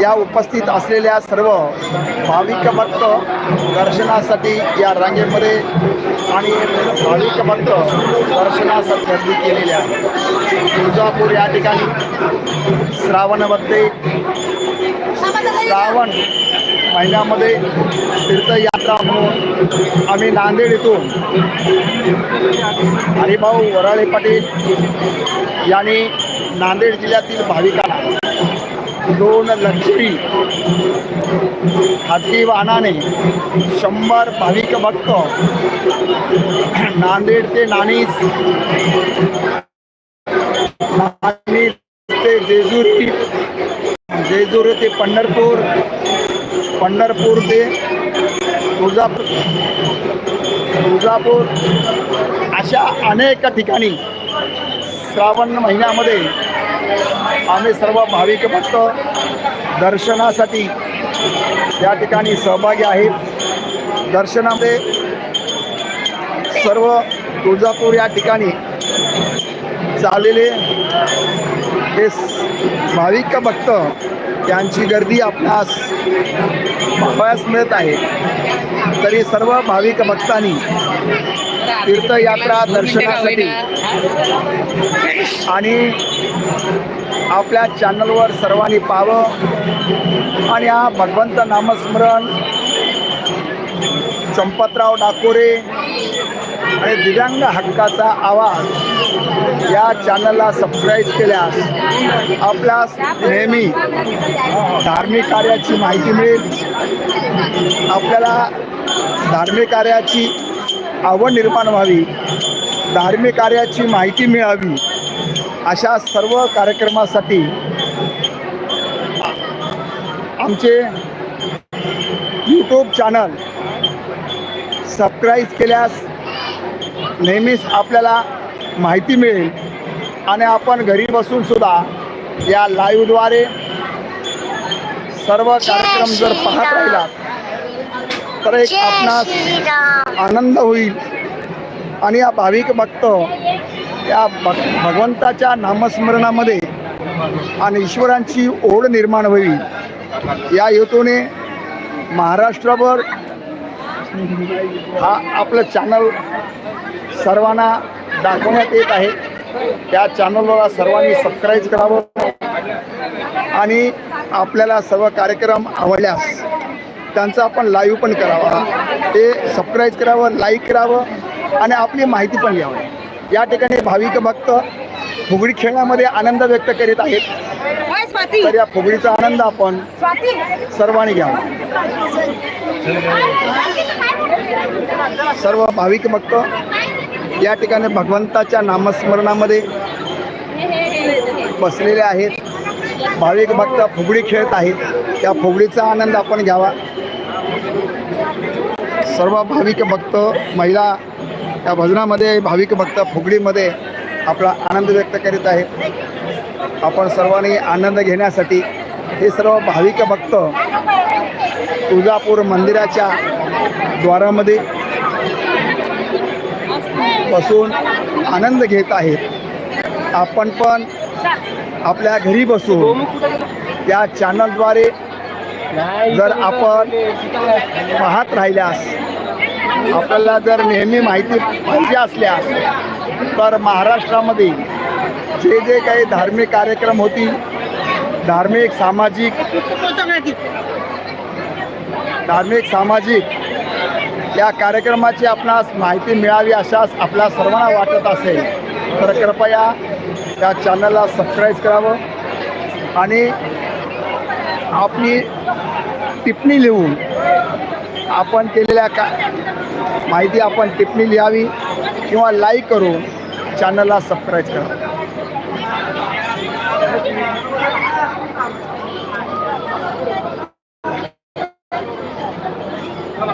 या उपस्थित असलेल्या सर्व भाविक भक्त दर्शनासाठी या रांगेमध्ये आणि भाविक भक्त दर्शनासाठी गर्दी केलेली आहे तुळजापूर या ठिकाणी श्रावणमध्ये श्रावण महिन्यामध्ये तीर्थयात्रा म्हणून आम्ही नांदेड इथून हरिभाऊ वराळे पाटील यांनी नांदेड जिल्ह्यातील भाविकांना दोन लक्ष्मी. खाजगी वाहनाने शंभर भाविक भक्त. नांदेड ते नाणीज ते जेजुरी. जेजुरी ते पंढरपूर. पंढरपूर ते तुळजापूर. तुळजापूर. अशा अनेक ठिकाणी श्रावण महिन्यामध्ये आम्ही सर्व भाविक भक्त दर्शनासाठी या ठिकाणी सहभागी आहेत दर्शनामध्ये सर्व तुळजापूर या ठिकाणी चाललेले हे भाविक भक्त त्यांची गर्दी आपणास पाहायस मिळत आहे. तरी सर्व भाविक भक्तांनी तीर्थयात्रा दर्शनासाठी. आणि आपल्या चॅनलवर सर्वांनी पाहावं. आणि हा भगवंत नामस्मरण चंपतराव डाकोरे आणि दिव्यांग हक्काचा आवाज या चॅनलला सबस्क्राईब केल्यास आपल्यास नेहमी धार्मिक कार्याची माहिती मिळेल. आपल्याला धार्मिक कार्याची आवड निर्माण व्हावी धार्मिक कार्याची माहिती मिळावी अशा सर्व कार्यक्रमासाठी आमचे यूट्यूब चॅनल सबस्क्राईब केल्यास नेहमीच आपल्याला माहिती मिळेल आणि आपण घरी बसूनसुद्धा या लाईव्हद्वारे सर्व कार्यक्रम जर पाहत राहिलात तर एक आपणास आनंद होईल. आणि या भाविक भक्त या भग भगवंताच्या नामस्मरणामध्ये आणि ईश्वरांची ओढ निर्माण होईल. या हेतूने महाराष्ट्रभर हा आपलं चॅनल सर्वांना दाखवण्यात येत आहे. त्या चॅनलला सर्वांनी सबस्क्राईब करावं. आणि आपल्याला सर्व कार्यक्रम आवडल्यास त्यांचा आपण लाईव्ह पण करावा. ते सबस्क्राईब करावं लाईक करावं आणि आपली माहिती पण घ्यावं. या ठिकाणी भाविक भक्त फुगडी खेळण्यामध्ये आनंद व्यक्त करीत आहेत. तर या फुगडीचा आनंद आपण सर्वांनी घ्यावा. सर्व भाविक भक्त या ठिकाणी भगवंताच्या नामस्मरणामध्ये बसलेले आहेत. भाविक भक्त फुगडी खेळत आहेत. त्या फुगडीचा आनंद आपण घ्यावा. सर्व भाविक भक्त महिला या भजनामध्ये भाविक भक्त फुगडीमध्ये आपला आनंद व्यक्त करीत आहेत. आपण सर्वांनी आनंद घेण्यासाठी हे सर्व भाविक भक्त तुळजापूर मंदिराच्या द्वारामध्ये बसून आनंद घेत आहेत. आपण पण आपल्या घरी बसून या चॅनलद्वारे जर आपण पाहत राहिल्यास आपल्याला जर नेहमी माहिती पाहिजे असल्यास तर महाराष्ट्रामध्ये जे जे काही धार्मिक कार्यक्रम होतील धार्मिक सामाजिक धार्मिक सामाजिक या कार्यक्रमाची आपणास माहिती मिळावी अशाच आपल्या सर्वांना वाटत असेल तर कृपया या चॅनलला सबस्क्राईब करावं आणि आपली टिप्पणी लिहून आपण केलेल्या का माहिती आपण टिप्पणी लिहावी किंवा लाईक करून चॅनलला सबस्क्राईब करा.